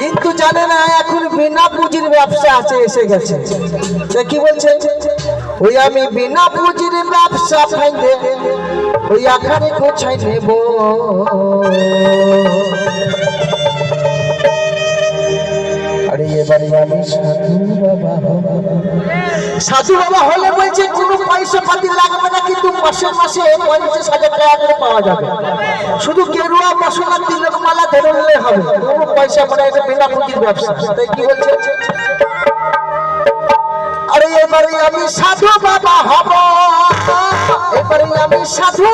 কিন্তু জানে না, এখন বিনা পুঁজির ব্যবসা আছে, এসে গেছে। সে কি বলছে? ওই আমি বিনা পুঁজির ব্যবসা ফাইতে ওই আখানে গোছাই নেব। আরে এবারে আমি সাধু বাবা। সাধু বাবা হলে বলছে, কোনো পয়সা পাতি লাগবে না, কিন্তু মাসে মাসে পঞ্চাশ হাজার টাকা করে পাওয়া যাবে। শুধু কেরুয়া মশলা তিলক মালা ধরে নিলে হবে। কোনো পয়সা মানে এটা বিনা পুঁজির ব্যবসা। তাই কি বলছে? আরে এবারে আমি সাধু বাবা হব। এবারে আমি সাধু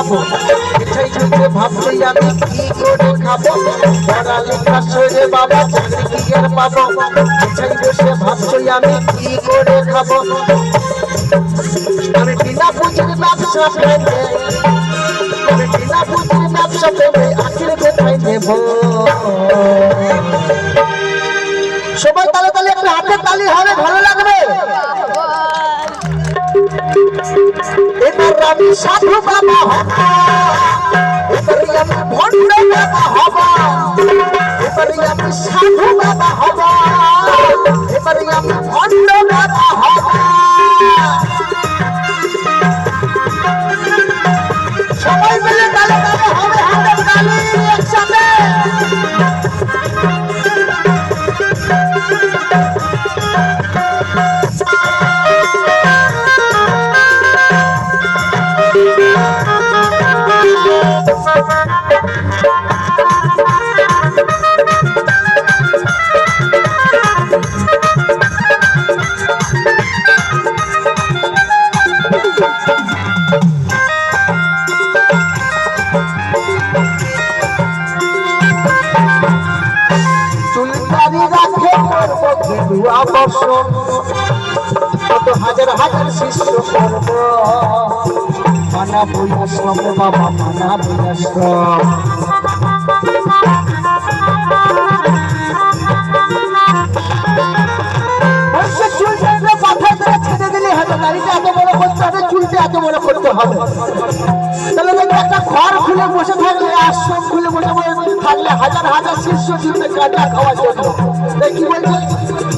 পাবো এটাই যদি ভাবছি আমি কি করে খাব? পড়ালেখা করে বাবা চাকরি কি আর পাবো। এটাই বসে ভাবছি আমি কি করে খাব? আমি বিনা ব্যবসা আমি বিনা ব্যবসা আখির কোথায় নেব? সবাই তালে তালে একটু তালি হবে আমি সাধু বাবা হব। এবার আমি ভণ্ড বাবা হব। সাধু বাবা হব ভণ্ড বাবা গেরুয়া কত হাজার হাজার শিষ্য করব মানা বইয়া বাবা মানা দাড়িটা এত বড় করতে হবে তাহলে একটা ঘর খুলে বসে থাকলে, আশ্রম খুলে বসে থাকলে হাজার হাজার শিষ্য জুড়ে কাটা খাওয়ার জন্য। কি বলছে?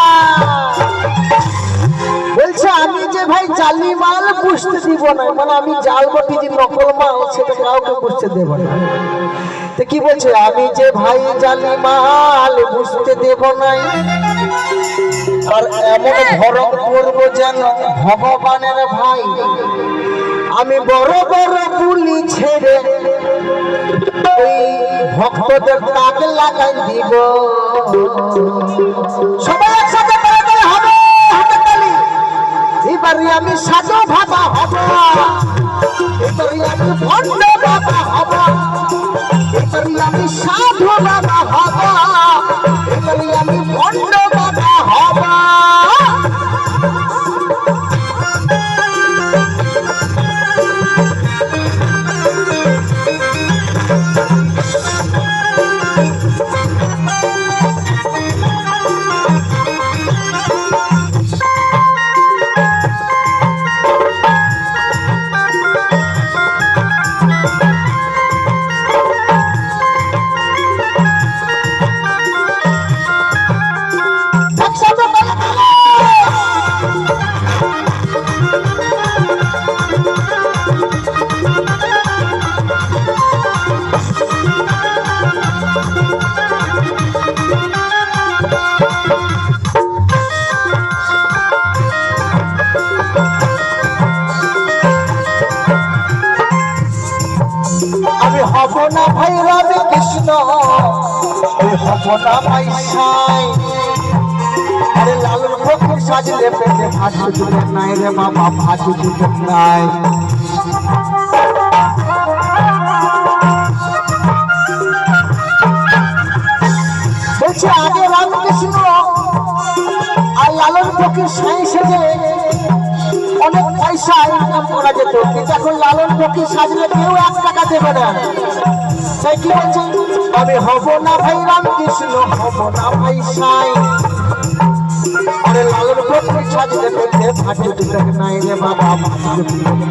বলছে, আমি যে ভাই জালি মাল বুঝতে দিব না মানে আমি জাল বটি যে নকল মাল, সেটা কাউকে বুঝতে দেব না। তো কি বলছে, আমি যে ভাই জালি মাল বুঝতে দেব নাই আর এমন ভরণ করব যেন ভগবানের ভাই। আমি বড় বড় গুলি ছেড়ে ওই ভক্তদের তাক লাগাই দিব। সবাই একসাথে করে করে হবে হাতে তালি এবারে আমি সাজো ভাবা হব। এবারে আমি ভণ্ড বাবা হব। এবারে আমি সাধু বাবা হব। এবারে আমি ভণ্ড আমি হব না ভাই রাধে কৃষ্ণ। আমি হব না ভাই সাই। আরে লালন ফকির সাজলে পেটে দুধের নাই রে বাবা ভাজু নাই। ফকির সাই সেজে অনেক পয়সা ইনকাম করা যেত। কিন্তু এখন লালন ফকির সাজলে কেউ এক টাকা দেবে না। তাই কি বলছে? আমি হব না ভাই রামকৃষ্ণ, হব না ভাই সাই। আরে লালন ফকির সাজলে পেতে ফাটে নাই রে বাবা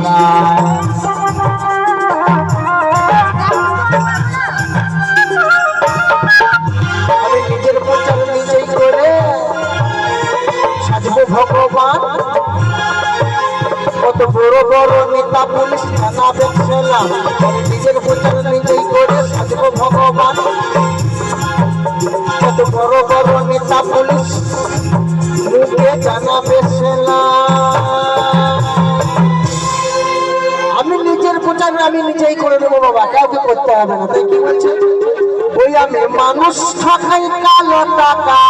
নাই। পুলিশ নিজের নিজেই করে ভগবান। নেতা পুলিশ মুখে আমি নিজের প্রচার আমি নিজেই করে দেবো বাবা, কাউকে করতে হবে না। তাই কি বলছে? ওই আমি মানুষ ঠকাই কালো টাকা।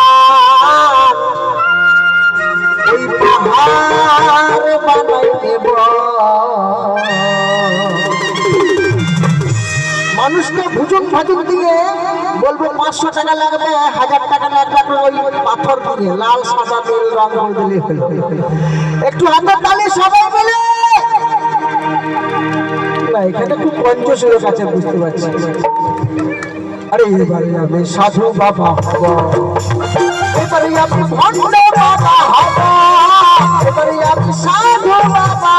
মানুষকে ভুজুক ভাজুক দিয়ে বলব পাঁচশো টাকা লাগবে, হাজার টাকা লাগবে ওই পাথর দিয়ে লাল সাদা নীল রং দিলে একটু হাতের তালি সবাই মিলে না, এখানে খুব পঞ্চশের কাছে বুঝতে পারছি। আরে এবারে আমি সাধু বাবা এবারে আমি ভণ্ড বাবা এবারে আমি সাধু বাবা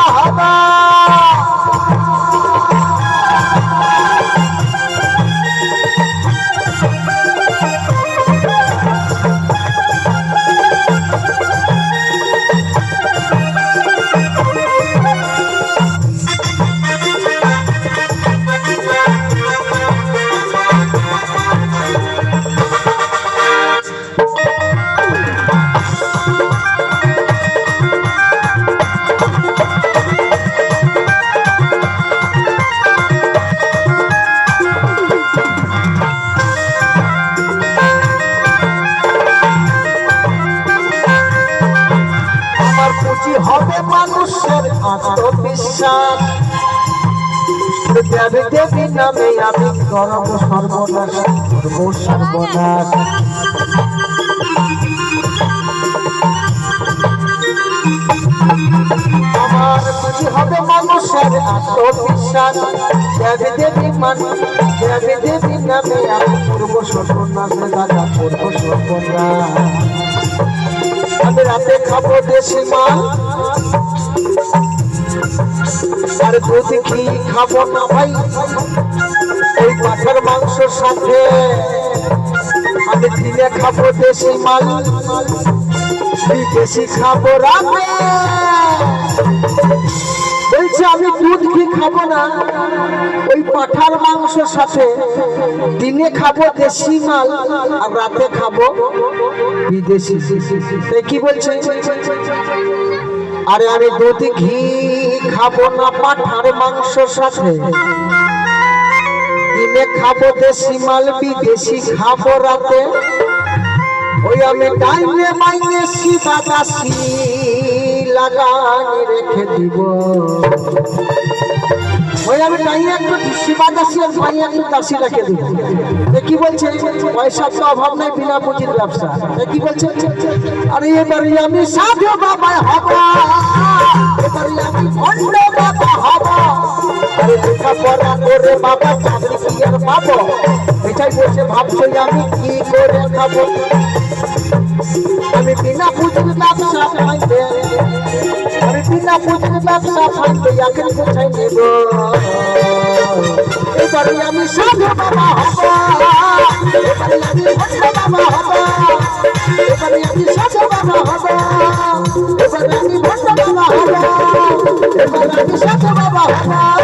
হবে মানুষের আত্মবিশ্বাস। দেবী দেবী নামে আমি করব সর্বনাশ করব, সর্বনাশ। আমার পুঁজি হবে মানুষের আত্মবিশ্বাস। দেবী দেবী মানুষ দেবী দেবী নামে আমি করব সর্বনাশ দাদা করব সর্বনাশ। আমি রাতে খাব দেশি মাল। আর দুধ কি খাব না ভাই? ওই পাঠার মাংস সাথে আমি দিনে খাব দেশি মাল, বিদেশি খাব রাতে। বলছে আমি দুধ ঘি খাব না, ওই পাঠার মাংসের সাথে দিনে খাব দেশি মাল আর রাতে খাব বিদেশি। কি বলছে? আরে আমি দুধ ঘি খাব না পাঠার মাংসের সাথে। দিনে খাব দেশি মাল, বিদেশি খাব রাতে। ওই আমি টাইমে মাইনে সিধা দাসি। লাগানি রেখে দিব। ওই আমি টাইমে একটু সীমা দাসি আর মাইনে একটু দাসি রেখে দিব। কি বলছে? পয়সার তো অভাব নাই, বিনা পুঁজির ব্যবসা। কি বলছে? আরে এবারে আমি সাধু বাবা হব। এবারে আমি ভণ্ড বাবা হব। আরে লেখাপড়া করে বাবা চাকরি কি আর পাবো? এটাই বসে ভাবছ আমি কি করে খাব? আমি বিনা পুঁজির ব্যবসা বিনা পুঁজির ব্যবসা ফাটবে এখন বুঝাই নেব। এবারে আমি সাধু বাবা হব। এবারে আমি ভোজা বাবা হব। এবারে আমি সাধু বাবা হব। এবারে আমি ভোজা বাবা হব। এবারে আমি সাধু বাবা হব।